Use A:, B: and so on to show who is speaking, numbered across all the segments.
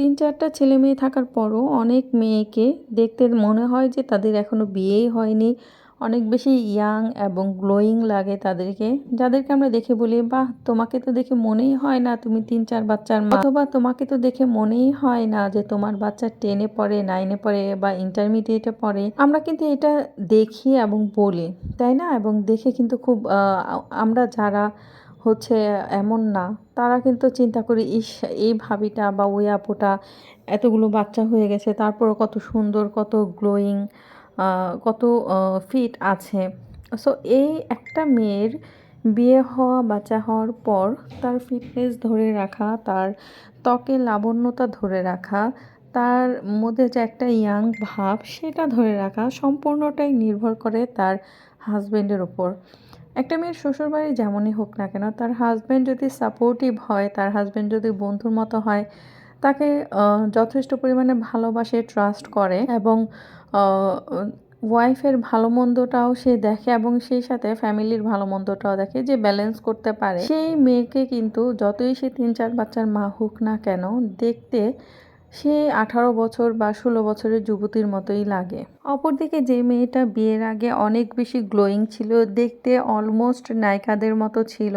A: তিন চারটা ছেলে মেয়ে থাকার পরও অনেক মেয়েকে দেখতে মনে হয় যে তাদের এখনও বিয়েই হয়নি। অনেক বেশি ইয়াং এবং গ্লোয়িং লাগে তাদেরকে। যাদেরকে আমরা দেখে বলি, বাহ, তোমাকে তো দেখে মনেই হয় না তুমি তিন চার বাচ্চার মা। অথবা, তোমাকে তো দেখে মনেই হয় না যে তোমার বাচ্চা টেনে পড়ে নাইনে পড়ে বা ইন্টারমিডিয়েটে পড়ে। আমরা কিন্তু এটা দেখি এবং বলি, তাই না? এবং দেখে কিন্তু খুব আমরা যারা হচ্ছে এমন না। তারা কিন্তু চিন্তা করি, ইস, এই ভাবিটা বা ওই আপুটা এতগুলো বাচ্চা হয়ে গেছে, তারপরও কত সুন্দর, কত গ্লোয়িং কত ফিট আছে। সো এই একটা মেয়ের বিয়ে হওয়া, বাচ্চা হওয়ার পর তার ফিটনেস ধরে রাখা, তার ত্বকের লাবণ্যতা ধরে রাখা, তার মধ্যে যে একটা ইয়াং ভাব, সেটা ধরে রাখা, সম্পূর্ণটাই নির্ভর করে তার হাজব্যান্ডের ওপর একটা মেয়ের শ্বশুরবাড়ি যেমনই হোক না কেন, তার হাজব্যান্ড যদি সাপোর্টিভ হয়, তার হাজব্যান্ড যদি বন্ধুর মতো হয়, তাকে যথেষ্ট পরিমাণে ভালোবাসে ট্রাস্ট করে এবং ওয়াইফের ভালো মন্দটাও সে দেখে এবং সেই সাথে ফ্যামিলির ভালো মন্দটাও দেখে যে ব্যালেন্স করতে পারে। সেই মেয়েকে কিন্তু যতই সে তিন চার বাচ্চার মা হোক না কেন, দেখতে সে আঠারো বছর বা ষোলো বছরের যুবতীর মতোই লাগে। অপরদিকে যে মেয়েটা বিয়ের আগে অনেক বেশি গ্লোয়িং ছিল, দেখতে অলমোস্ট নায়িকাদের মতো ছিল,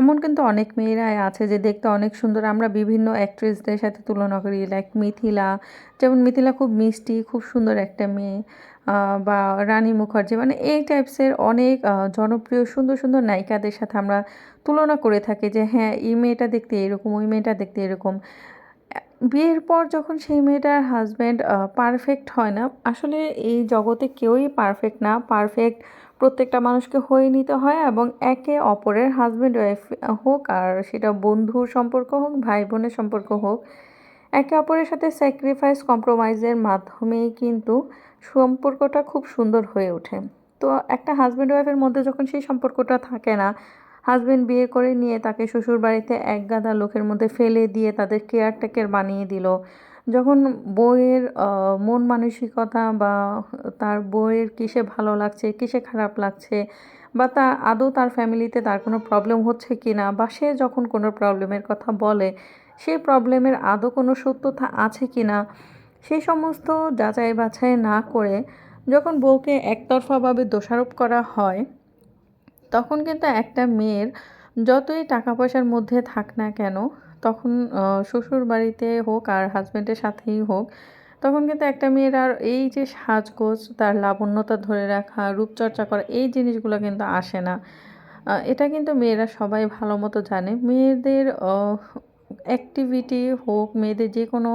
A: এমন কিন্তু অনেক মেয়েরাই আছে যে দেখতে অনেক সুন্দর। আমরা বিভিন্ন অ্যাক্ট্রেসদের সাথে তুলনা করি লাইক মিথিলা, যেমন মিথিলা খুব মিষ্টি, খুব সুন্দর একটা মেয়ে বা রানী মুখার্জি মানে এই টাইপসের অনেক জনপ্রিয়, সুন্দর সুন্দর নায়িকাদের সাথে আমরা তুলনা করে থাকি যে হ্যাঁ এই মেয়েটা দেখতে এরকম, ওই মেয়েটা দেখতে এরকম। বিয়ের পর যখন সেই মেয়েটার হাজব্যান্ড পারফেক্ট হয় না, আসলে এই জগতে কেউই পারফেক্ট না। পারফেক্ট প্রত্যেকটা মানুষকে হয়ে নিতে হয় এবং একে অপরের হাজব্যান্ড ওয়াইফ হোক, আর সেটা বন্ধুর সম্পর্ক হোক ভাই বোনের সম্পর্ক হোক, একে অপরের সাথে স্যাক্রিফাইস কম্প্রোমাইজের মাধ্যমেই কিন্তু সম্পর্কটা খুব সুন্দর হয়ে ওঠে। তো একটা হাজব্যান্ড ওয়াইফের মধ্যে যখন সেই সম্পর্কটা থাকে না হাজব্যান্ড বিয়ে করে নিয়ে তাকে শ্বশুর বাড়িতে এক গাদা লোকের মধ্যে ফেলে দিয়ে তাদের কেয়ারটেকার বানিয়ে দিল। যখন বইয়ের মন মানসিকতা বা তার বইয়ের কিসে ভালো লাগছে, কিসে খারাপ লাগছে বা তা আদৌ তার ফ্যামিলিতে তার কোনো প্রবলেম হচ্ছে কি না বা সে যখন কোনো প্রবলেমের কথা বলে সেই প্রবলেমের আদৌ কোনো সত্যতা আছে কি না সেই সমস্ত যাচাই বাছাই না করে যখন বউকে একতরফাভাবে দোষারোপ করা হয় তখন কিন্তু একটা মেয়ের যতই টাকা পয়সার মধ্যে থাক না কেন, তখন শ্বশুর বাড়িতে হোক আর হাজব্যান্ডের সাথেই হোক, তখন কিন্তু একটা মেয়ের আর এই যে সাজগোজ, তার লাবণ্যতা ধরে রাখা, রূপচর্চা করা, এই জিনিসগুলো কিন্তু আসে না। এটা কিন্তু মেয়েরা সবাই ভালো মতো জানে। মেয়েদের অ্যাক্টিভিটি হোক, মেয়েদের যে কোনো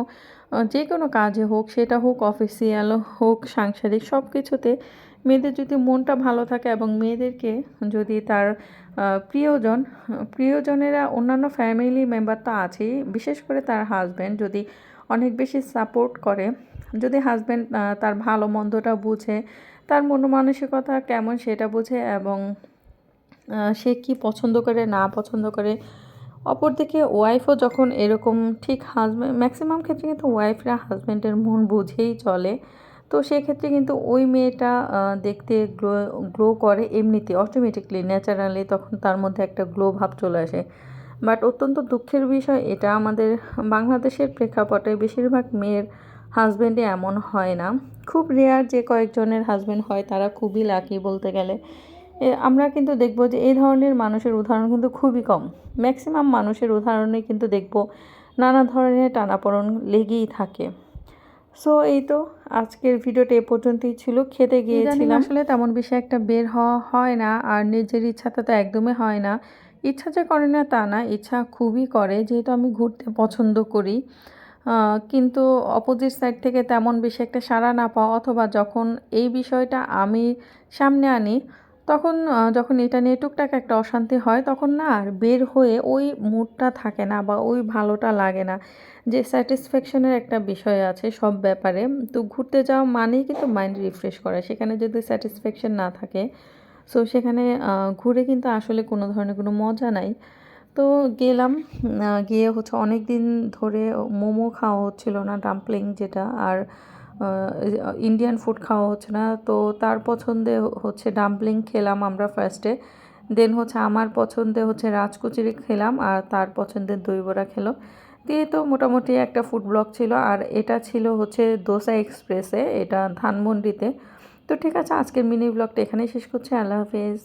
A: যে কোনো কাজে হোক, সেটা হোক অফিসিয়াল হোক, সাংসারিক সব কিছুতে মেয়েদের যদি মনটা ভালো থাকে এবং মেয়েদেরকে যদি তার প্রিয়জন, প্রিয়জনেরা অন্যান্য ফ্যামিলি মেম্বার তো আছেই, বিশেষ করে তার হাজব্যান্ড যদি অনেক বেশি সাপোর্ট করে, যদি হাজব্যান্ড তার ভালো মন্দটা বুঝে, তার মন মানসিকতা কেমন সেটা বুঝে এবং সে কি পছন্দ করে, না পছন্দ করে অপরদিকে ওয়াইফও যখন এরকম ঠিক হাজব্যান্ড ম্যাক্সিমাম ক্ষেত্রে কিন্তু ওয়াইফরা হাজব্যান্ডের মন বুঝেই চলে। তো সেক্ষেত্রে কিন্তু ওই মেয়েটা দেখতে গ্লো গ্লো করে এমনিতে অটোমেটিকলি ন্যাচারালি তখন তার মধ্যে একটা গ্লো ভাব চলে আসে। বাট অত্যন্ত দুঃখের বিষয় এটা, আমাদের বাংলাদেশের প্রেক্ষাপটে বেশিরভাগ মেয়ের হাজব্যান্ডে এমন হয় না। খুব রেয়ার যে কয়েকজনের হাজব্যান্ড হয়, তারা খুবই লাকি বলতে গেলে। আমরা কিন্তু দেখব যে এই ধরনের মানুষের উদাহরণ কিন্তু খুবই কম। ম্যাক্সিমাম মানুষের উদাহরণে কিন্তু দেখব নানা ধরনের টানাপড়ন লেগেই থাকে। সো এই তো আজকের ভিডিওটা এ পর্যন্তই ছিল। খেতে গিয়েছিলাম। আসলে তেমন বেশি একটা বের হওয়া হয় না আর নিজের ইচ্ছাটা তো একদমই হয় না। ইচ্ছা যে করে না তা না ইচ্ছা খুবই করে যেহেতু আমি ঘুরতে পছন্দ করি। কিন্তু অপোজিট সাইড থেকে তেমন বেশি একটা সাড়া না পাওয়া অথবা যখন এই বিষয়টা আমি সামনে আনি তখন যখন এটা নিয়ে টুকটাক একটা অশান্তি হয়, তখন না আর বের হয়ে ওই মুডটা থাকে না বা ওই ভালোটা লাগে না। যে স্যাটিসফ্যাকশনের একটা বিষয় আছে সব ব্যাপারে। তো ঘুরতে যাওয়া মানেই কিন্তু মাইন্ড রিফ্রেশ করে। সেখানে যদি স্যাটিসফ্যাকশন না থাকে সো সেখানে ঘুরে কিন্তু আসলে কোনো ধরনের কোনো মজা নাই। তো গেলাম গিয়ে হচ্ছে অনেক দিন ধরে মোমো খাওয়া হচ্ছিল না ডাম্পলিং যেটা, আর ইন্ডিয়ান ফুড খাওয়া হচ্ছে না। তো তার পছন্দে হচ্ছে ডাম্পলিং খেলাম আমরা ফার্স্টে দেন হচ্ছে আমার পছন্দে হচ্ছে রাজকুচিরি খেলাম আর তার পছন্দের দই বড়া খেলো। এই তো মোটামুটি একটা ফুড ব্লগ ছিল আর এটা ছিল হচ্ছে দোসা এক্সপ্রেসে এটা ধানমন্ডিতে। তো ঠিক আছে, আজকের মিনি ব্লগটা এখানেই শেষ করছি। আল্লাহ হাফেজ।